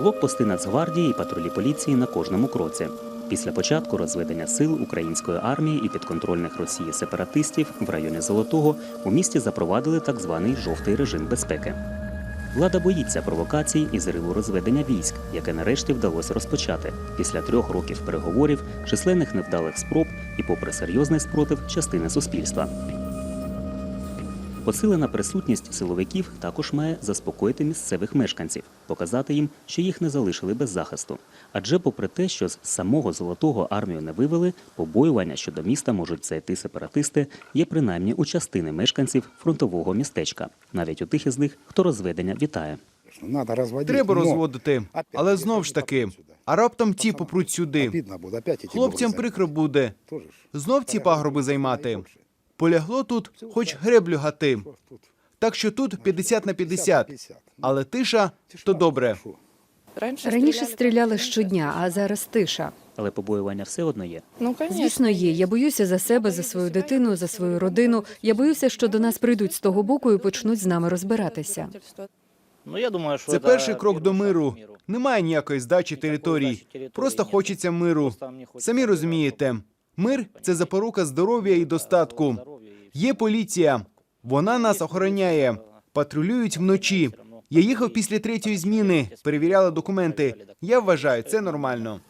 Блокпости Нацгвардії і патрулі поліції на кожному кроці. Після початку розведення сил української армії і підконтрольних Росії сепаратистів в районі Золотого у місті запровадили так званий жовтий режим безпеки. Влада боїться провокацій і зриву розведення військ, яке нарешті вдалося розпочати після трьох років переговорів, численних невдалих спроб і, попри серйозний спротив частини суспільства. Посилена присутність силовиків також має заспокоїти місцевих мешканців, показати їм, що їх не залишили без захисту. Адже, попри те, що з самого золотого армію не вивели, побоювання, що до міста можуть зайти сепаратисти, є принаймні у частини мешканців фронтового містечка, навіть у тих із них, хто розведення вітає. Треба розводити, але якщо знов ж таки, а раптом ті попруть сюди. Хлопцям прикро буде. Знов ці пагорби займати. Полягло тут, хоч греблю гати. Тут? Так що тут 50 на 50. 50. Але тиша то добре. Раніше стріляли щодня, а зараз тиша. Але побоювання все одно є. Ну. Звісно, є. Я боюся за себе, за свою дитину, за свою родину. Я боюся, що до нас прийдуть з того боку і почнуть з нами розбиратися. Ну, я думаю, що Це перший крок до миру. Немає ніякої здачі територій. Просто хочеться миру. Самі розумієте, мир це запорука здоров'я і достатку. Є поліція, вона нас охороняє. Патрулюють вночі. Я їхав після третьої зміни, перевіряла документи. Я вважаю, це нормально.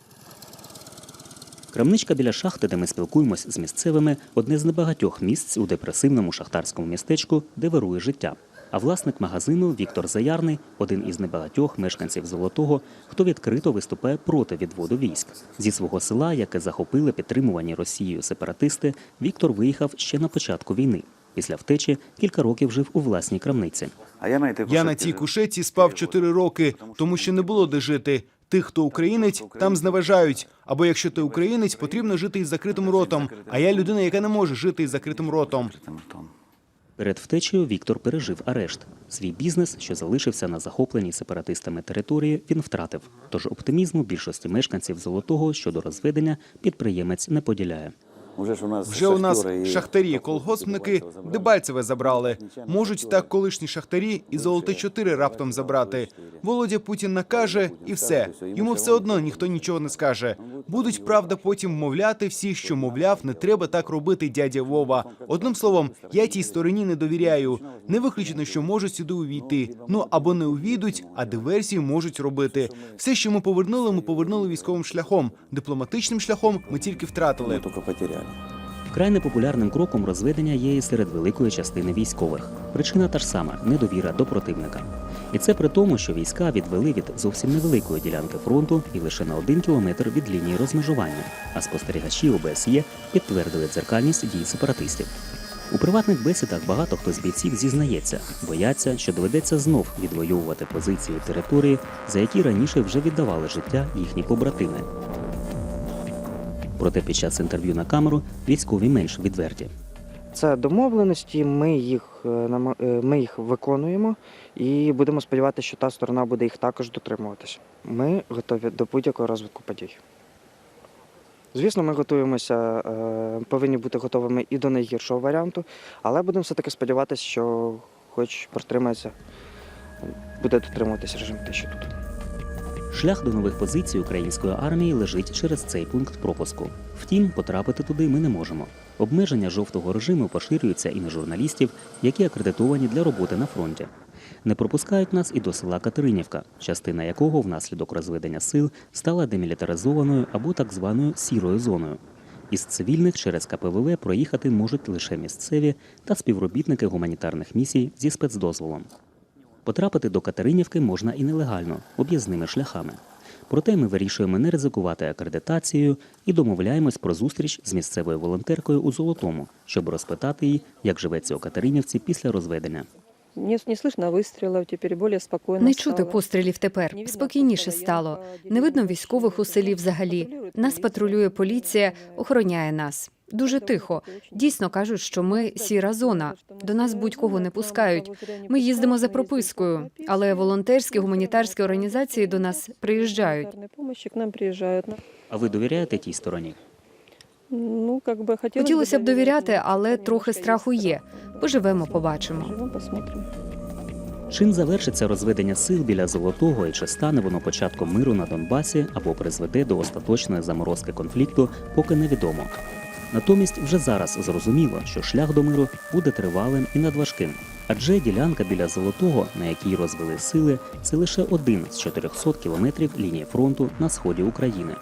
Крамничка біля шахти, де ми спілкуємось з місцевими, одне з небагатьох місць у депресивному шахтарському містечку, де вирує життя. А власник магазину Віктор Заярний один із небагатьох мешканців Золотого, хто відкрито виступає проти відводу військ. Зі свого села, яке захопили підтримувані Росією сепаратисти, Віктор виїхав ще на початку війни. Після втечі кілька років жив у власній крамниці. А я на, Я на цій жив. кушетці спав 4 роки, тому що не було де жити. Тих, хто українець, там зневажають. Або якщо ти українець, потрібно жити із закритим ротом. А я людина, яка не може жити із закритим ротом. Перед втечею Віктор пережив арешт. Свій бізнес, що залишився на захопленій сепаратистами території, він втратив. Тож оптимізму більшості мешканців Золотого щодо розведення підприємець не поділяє. Уже ж у нас Вже у нас шахтарі, колгоспники Дебальцеве забрали. Можуть так колишні шахтарі і золоте 4 раптом забрати. Володя Путін накаже і все. Йому все одно ніхто нічого не скаже. Будуть правда потім вмовляти всіх, що мовляв, не треба так робити, дядя Вова. Одним словом, я тій стороні не довіряю. Не виключено, що можуть сюди увійти. Ну або не увійдуть, а диверсії можуть робити. Все, що ми повернули, ми повернули військовим шляхом. Дипломатичним шляхом ми тільки Ми втратили. тільки потеряли. Вкрай непопулярним кроком розведення є і серед великої частини військових. Причина та ж сама недовіра до противника. І це при тому, що війська відвели від зовсім невеликої ділянки фронту і лише на один кілометр від лінії розмежування. А спостерігачі ОБСЄ підтвердили дзеркальність дій сепаратистів. У приватних бесідах багато хто з бійців зізнається, бояться, що доведеться знов відвоювати позиції території, за які раніше вже віддавали життя їхні побратими. Проте під час інтерв'ю на камеру військові менш відверті. Це домовленості, ми їх, е, е, ми їх виконуємо і будемо сподіватися, що та сторона буде їх також дотримуватися. Ми готові до будь-якого розвитку подій. Звісно, ми готуємося, е, повинні бути готовими і до найгіршого варіанту, але будемо все-таки сподіватися, що хоч протримається, буде дотримуватися режим тиші тут. Шлях до нових позицій української армії лежить через цей пункт пропуску. Втім, потрапити туди ми не можемо. Обмеження жовтого режиму поширюються і на журналістів, які акредитовані для роботи на фронті. Не пропускають нас і до села Катеринівка, частина якого внаслідок розведення сил стала демілітаризованою або так званою сірою зоною. Із цивільних через КПВВ проїхати можуть лише місцеві та співробітники гуманітарних місій зі спецдозволом. Потрапити до Катеринівки можна і нелегально, об'їзними шляхами. Проте ми вирішуємо не ризикувати акредитацією і домовляємось про зустріч з місцевою волонтеркою у Золотому, щоб розпитати її, як живеться у Катеринівці після розведення. Не, не слышно выстрелов, теперь более спокойно Не чути стало. пострілів тепер. Спокійніше стало. Не видно військових у селі взагалі. Нас патрулює поліція, охороняє нас. Дуже тихо. Дійсно кажуть, що ми сіра зона. До нас будь-кого не пускають. Ми їздимо за пропискою, але волонтерські гуманітарські організації до нас приїжджають. А ви довіряєте тій стороні? Ну, как бы хотелось, Хотілося б довіряти, але трохи страху є. Поживемо, побачимо. Чим завершиться розведення сил біля Золотого і чи стане воно початком миру на Донбасі або призведе до остаточної заморозки конфлікту, поки невідомо. Натомість вже зараз зрозуміло, що шлях до миру буде тривалим і надважким. Адже ділянка біля Золотого, на якій розвели сили, це лише один з 400 кілометрів лінії фронту на сході України.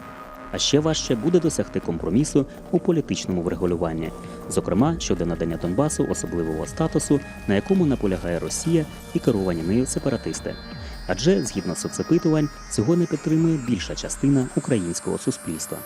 А ще важче буде досягти компромісу у політичному врегулюванні, зокрема щодо надання Донбасу особливого статусу, на якому наполягає Росія і керовані нею сепаратисти. Адже, згідно соцопитувань, цього не підтримує більша частина українського суспільства.